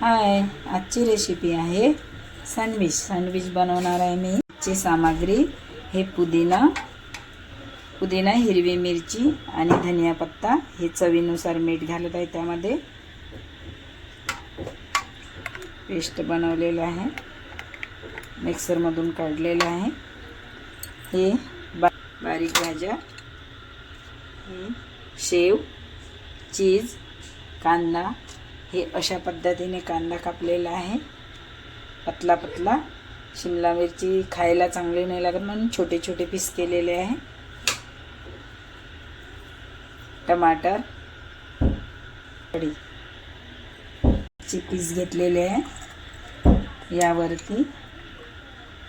हाय आजची रेसिपी आहे sandwich sandwich बनवणार आहे मी. ची सामग्री हे पुदिना पुदिना हिरवी मिरची आणि धनिया पत्ता. हे चवीनुसार मीठ घालत आहे त्यामध्ये. पेस्ट बनवलेलं आहे. मिक्सरमधून काढलेलं आहे. हे बा बारीक भाज्या. हे शेव चीज कांदा हे अशा पद्धतीने कांदा कापलेला आहे. पतला पतला. शिमला मिरची खायला चांगली नाही लागत म्हणून छोटे छोटे पीस केलेले आहे. टमाटर. कढी. चे पीस घेतलेले आहे. यावरती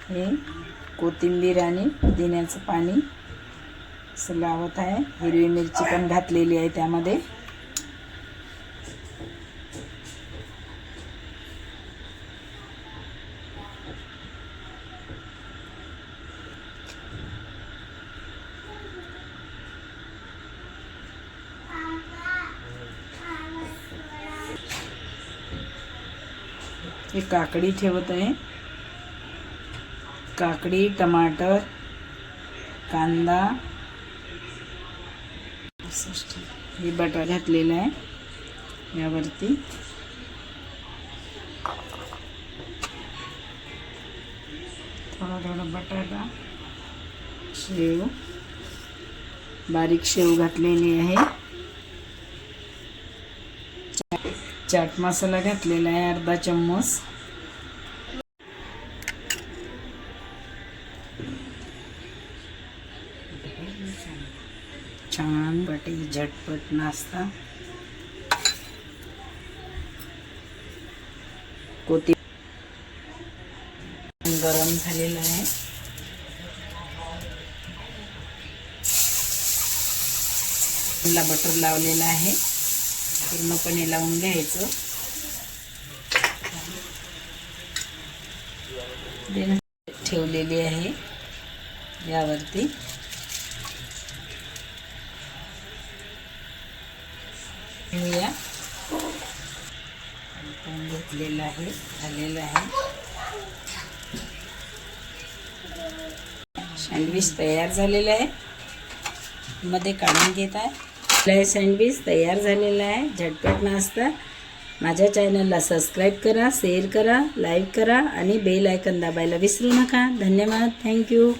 हे कोथिंबीर आणि पुदिन्याचं पाणी असं लावत आहे. हिरवी मिरची पण घातलेली आहे त्यामध्ये. हे काकडी ठेवत आहे काकडी, टमाटर, कांदा. हे बटार यावरती थोडा थोडा बटाटा शेव। बारीक शेव घातलेली आहे चाट मसाला घातलेला आहे अर्धा चम्मच. छान बटे झटपट नाश्ता. कोथी गरम झालेलं आहे. बटर लावलेला आहे. पूर्णपणे लावून घ्यायचं. ठेवलेली आहे यावरती. घेऊया. पण घेतलेलं आहे झालेलं आहे. सँडविच तयार झालेलं आहे. मध्ये काढून घेत आहे. आपलं सँडविच तयार झालेला आहे. झटपट नाश्ता. माझ्या चॅनलला सबस्क्राईब करा शेअर करा लाईक करा आणि बेल आयकन दाबायला विसरू नका. धन्यवाद. थँक्यू